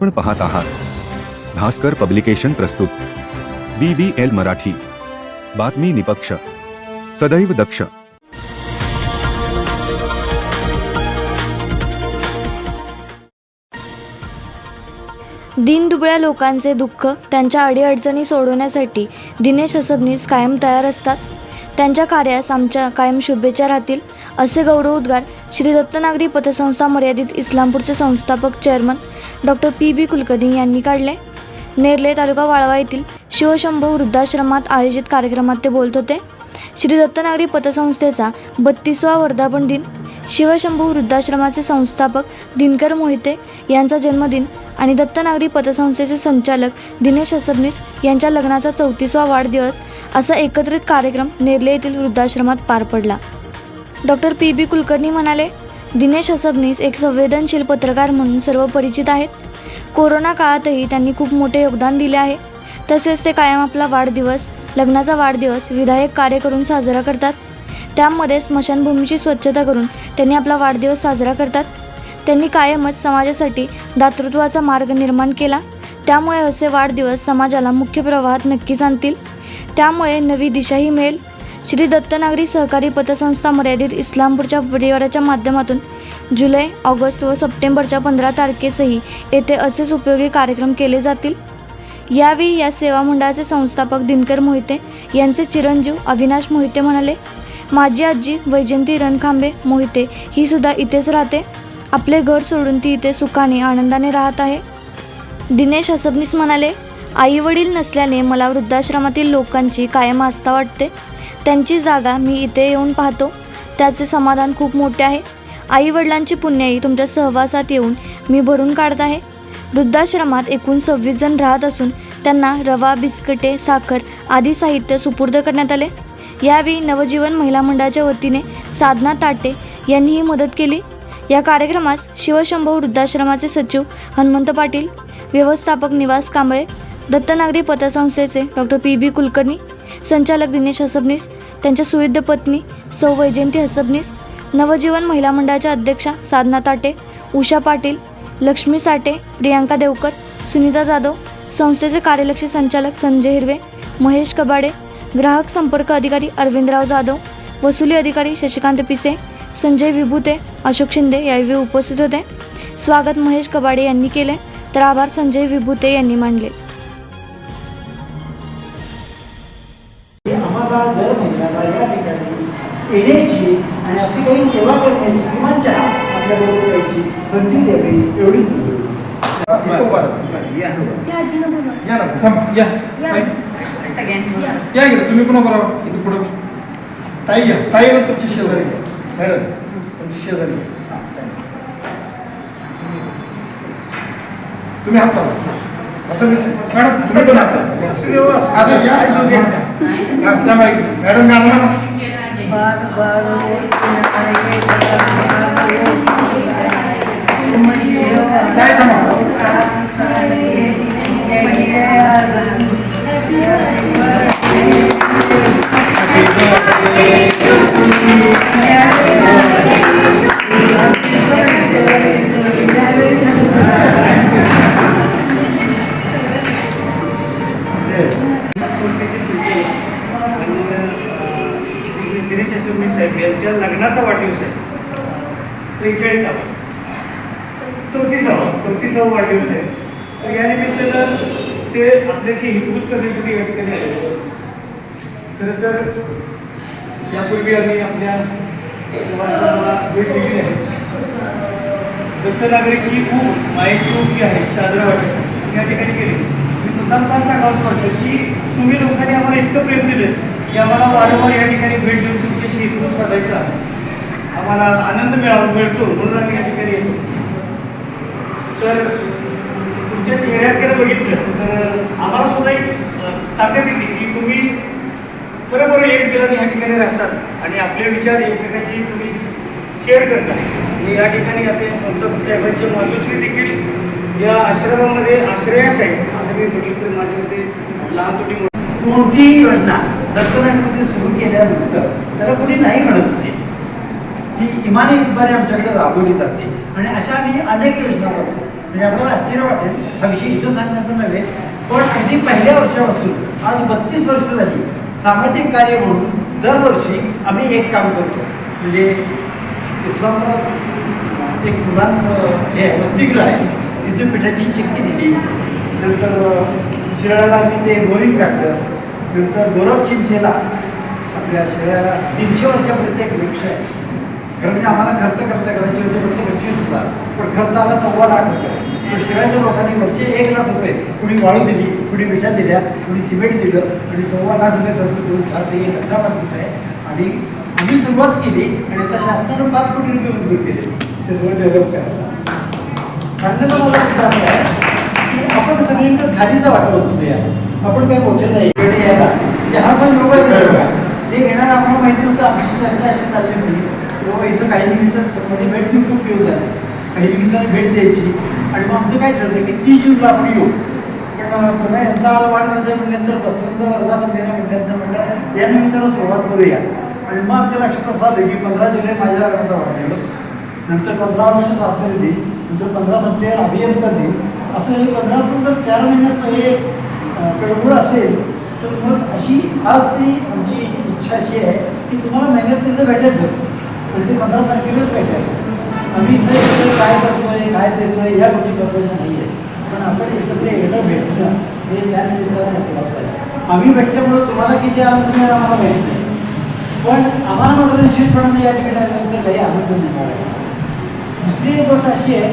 आपण पाहत आहात. भास्कर पब्लिकेशन प्रस्तुत. B B L Marathi. बातमी निपक्ष. सदैव दक्ष. दिनदुबळ्या लोकांचे दुःख त्यांच्या अडीअडचणी सोडवण्यासाठी दिनेश असबनीस कायम तयार असतात. त्यांच्या कार्यास आमच्या कायम शुभेच्छा राहतील. असे गौरवोद्गार श्री दत्तनागरी पतसंस्था मर्यादित इस्लामपूरचे संस्थापक chairman doctor P B Kulkarni यांनी काढले. नेरले तालुका वाळवा येथील शिवशंभू वृद्धाश्रमात आयोजित कार्यक्रमात ते बोलत होते. श्री दत्तनागरी पतसंस्थेचा बत्तीसवा वर्धापन दिन शिवशंभू वृद्धाश्रमाचे संस्थापक दिनकर मोहिते यांचा जन्मदिन आणि दत्तनागरी पतसंस्थेचे संचालक दिनेश असबनीस यांच्या लग्नाचा चौतीसवा वाढदिवस असा एकत्रित कार्यक्रम नेरले येथील वृद्धाश्रमात पार पडला. डॉक्टर पी बी कुलकर्णी म्हणाले दिनेश असबनीस एक संवेदनशील पत्रकार म्हणून सर्व परिचित आहेत. कोरोना काळातही त्यांनी खूप मोठे योगदान दिले आहे. तसेच ते कायम आपला वाढदिवस लग्नाचा वाढदिवस विधायक कार्य करून साजरा करतात. त्यामध्ये स्मशानभूमीची स्वच्छता करून त्यांनी आपला वाढदिवस साजरा करतात. त्यांनी कायमच समाजासाठी दातृत्वाचा मार्ग निर्माण केला. त्यामुळे असे वाढदिवस समाजाला मुख्य प्रवाहात नक्कीच आणतील. त्यामुळे नवी दिशाही मिळेल. श्री दत्तनागरी सहकारी पतसंस्था मर्यादित इस्लामपूरच्या परिवाराच्या माध्यमातून जुलै ऑगस्ट व सप्टेंबरच्या पंधरा तारखेसही येथे असेच उपयोगी कार्यक्रम केले जातील. यावेळी या सेवा मंडळाचे संस्थापक दिनकर मोहिते यांचे चिरंजीव अविनाश मोहिते म्हणाले माझी आजी वैजंती रणखांबे मोहिते ही सुद्धा इथेच राहते. आपले घर सोडून ती इथे सुखाने आनंदाने राहत आहे. दिनेश हसबनीस म्हणाले आई वडील नसल्याने मला वृद्धाश्रमातील लोकांची कायम आस्था वाटते. त्यांची जागा मी इथे येऊन पाहतो. त्याचे समाधान खूप मोठे आहे. आई वडिलांची पुण्याई तुमच्या सहवासात येऊन मी भरून काढत आहे. वृद्धाश्रमात एकूण सव्वीस जण राहत असून त्यांना रवा बिस्किटे साखर आदी साहित्य सुपूर्द करण्यात आले. यावेळी नवजीवन महिला मंडळाच्या वतीने साधना ताटे यांनी ही मदत केली. या कार्यक्रमास शिवशंभू वृद्धाश्रमाचे सचिव हनुमंत पाटील व्यवस्थापक निवास कांबळे दत्तनागरी पतसंस्थेचे डॉक्टर पी बी कुलकर्णी संचालक दिनेश हसबनीस त्यांच्या सुविध पत्नी सौ वैजयंती हसबनीस नवजीवन महिला मंडळाच्या अध्यक्षा साधना ताटे उषा पाटील लक्ष्मी साठे प्रियांका देवकर सुनीता जाधव संस्थेचे कार्यलक्षी संचालक संजय हिरवे महेश कबाडे ग्राहक संपर्क अधिकारी अरविंदराव जाधव वसुली अधिकारी शशिकांत पिसे संजय विभूते अशोक शिंदे यावेळी उपस्थित होते. स्वागत महेश कबाडे यांनी केले तर आभार संजय विभूते यांनी मानले. दर महिन्याला या ठिकाणी येण्याची आणि आपली काही सेवा करण्याची किमान चहा आपल्याबरोबर यायची संधी द्यावी एवढीच. या तुम्ही पुन्हा बघा इथे पुढे ताई या ताई ना तुमची शेजारी घ्या. मॅडम तुमची शेजारी. हा. तुम्ही हात लावा. असं मी मॅडम तुम्ही पण असं. असं या. या बाई. मॅडम मॅडम ना. दिनेश यशस्वी साहेब यांच्या लग्नाचा वाढदिवस आहे. त्रेचाळीसावा. चौतीसावा चौतीसावा वाढदिवस आहे. तर या निमित्तानं ते आपल्याशी हितभूत करण्यासाठी या ठिकाणी आले. खरं तर यापूर्वी आम्ही आपल्या भेट दिली आहे. दत्तनागरीची ऊब मायेची ऊब जी आहे साजरा वाटत या ठिकाणी केली मी मुद्दाम का सांगावं वाटतं की तुम्ही लोकांनी आम्हाला इतकं प्रेम दिलं की आम्हाला वारंवार या ठिकाणी भेट देऊन तुमच्याशी हितगुज साधायचा आम्हाला आनंद मिळावा मिळतो म्हणून आम्ही या ठिकाणी येतो. तर तुमच्या चेहऱ्याकडे बघितलं तर आम्हाला सुद्धा एक ताकद येते की तुम्ही बरोबर एक जण या ठिकाणी राहतात आणि आपले विचार एकमेकाशी तुम्ही शेअर करता. आणि या ठिकाणी आता संत साहेबांचे मातोश्री देखील या आश्रमामध्ये आश्रयास आहे असं मी म्हटलं तर माझ्यामध्ये लहान छोटी कोणतीही योजना दत्तनाकृती सुरू केल्यानंतर त्याला कोणी नाही म्हणत होते. ती इमानी इतबारे आमच्याकडे राबवली जाते. आणि अशा आम्ही अनेक योजना करतो. म्हणजे आपल्याला आश्चर्य वाटेल. हा विषय इथं सांगण्याचा नव्हे पण अगदी पहिल्या वर्षापासून आज बत्तीस वर्ष झाली सामाजिक कार्य म्हणून दरवर्षी आम्ही एक काम करतो. म्हणजे इस्लामाबाद एक मुलांचं हे आहे, वसतिगृह आहे. तिथे पिठाची चिक्की दिली. नंतर शिराळ्याला आम्ही ते बोरिंग काढलं नंतर गोरख चिंचेला आपल्या शिराळ्याला तीनशे वर्षापर्यंत एक वृक्ष आहे. कारण म्हणजे आम्हाला खर्च खर्च करायचे होते फक्त पंचवीस हजार. पण खर्च आला सव्वा लाख रुपये. पण शिराळ्याच्या लोकांनी वरचे एक लाख रुपये कुणी वाळू दिली कुणी विटा दिल्या कुणी सिमेंट दिलं आणि सव्वा लाख रुपये खर्च करून छानपैकी धंदा बांधत आहे. आणि आम्ही सुरुवात केली आणि आता शासनानं पाच कोटी रुपये मंजूर केले. ते सगळं डेव्हलप करायला. सांगण्याचा मला मुद्दा आहे. आपण सगळीकडे खालीचा वाटत होतो या आपण काय मोठे नाही. इकडे यायला. हा सण योग आहे बघा. ते येणार आम्हाला माहिती नव्हतं आमची चर्चा अशी चालली होती. किंवा इथं काही निमित्त म्हणजे भेट देऊन खूप दिवस झाले. काही निमित्तानं भेट द्यायची. आणि मग आमचं काय ठरलं की तीस जूनला आपण येऊ. पण पुन्हा यांचा आज वाढदिवस आहे म्हटल्यानंतर पक्षांचा वर्धापन दिना म्हटल्यानंतर म्हटलं या निमित्तानं सुरुवात करूया. आणि मग आमच्या लक्षात असं आलं की पंधरा जुलै माझ्या लग्नाचा वाढदिवस. नंतर पंधरा वर्ष साधन देईल नंतर पंधरा सप्टेंबर अभियंता देईल. असं हे पंधराचं जर चार महिन्याचं हे कडबुड असेल तर मग अशी आज तरी आमची इच्छा अशी आहे की तुम्हाला महिन्यात तिथं भेटायचंच. म्हणजे पंधरा तारखेलाच भेटायचं. आम्ही इथं काय करतोय काय देतोय या गोष्टी करतोय नाही आहे पण आपण एकत्र येणं भेटणं हे त्या निमित्तानं महत्त्वाचं आहे. आम्ही भेटल्यामुळं तुम्हाला किती आनंद मिळाला आम्हाला माहीत नाही. पण आम्हाला मात्र निश्चितपणाने या ठिकाणी आल्यानंतर काही आनंद मिळणार आहे दुसरी एक गोष्ट अशी आहे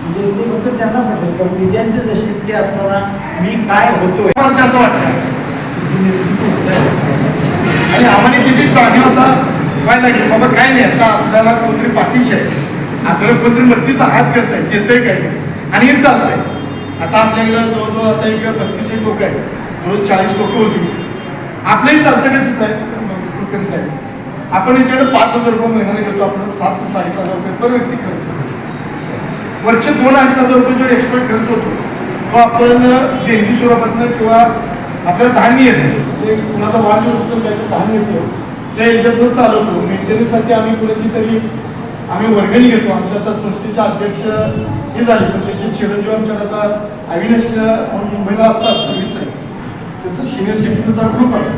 म्हणजे ते फक्त त्यांना पटेल कारण विद्यार्थी जसे ते असताना मी काय होतोय. असं वाटतं आणि आम्हाला किती जाणीव आता व्हायला लागली बाबा काय नाही आता आपल्याला कोणतरी पाठीशी आहे. आपल्याला कोणतरी मत्तीचा हात करताय देतंय काय आणि हे चालतंय. आता आपल्याकडं जवळजवळ आता एक बत्तीस एक लोक आहेत. जवळ चाळीस लोक होती. आपलंही चालतं कसं साहेब? साहेब? आपण याच्याकडे पाच हजार रुपये महिन्याने घेतो आपण सात ते हजार रुपये पर व्यक्ती खर्च करतो वरचे दोन अडीच हजार रुपये जो एक्स्ट्रा खर्च होतो तो आपण देणगी स्वरूपातनं किंवा आपल्याला धान्य येते ते कुणाचा वाढदिवस असेल त्याचं धान्य येतो त्या ह्याच्यातून चालवतो. मेंटेनन्ससाठी आम्ही कुठेतरी तरी आम्ही वर्गणी घेतो. आमच्या आता संस्थेचे अध्यक्ष हे झाले पण त्याचे चिरंजीव आमच्याकडे आता अविनाश मुंबईला असतात सर्व्हिसला त्याचं सिनियर सिटीजनचा ग्रुप आहे.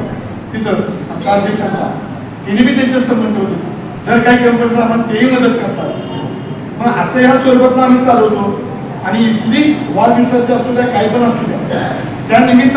तिथं आमच्या अध्यक्षांचा. तिने बी त्यांच्या संबंध होते जर काही कमी पडलं आम्हाला तेही मदत करतात. मग असं ह्या स्वरूपातनं आम्ही चालवतो. आणि इथली वाढदिवसाची असू द्या काही पण असू द्या त्या निमित्त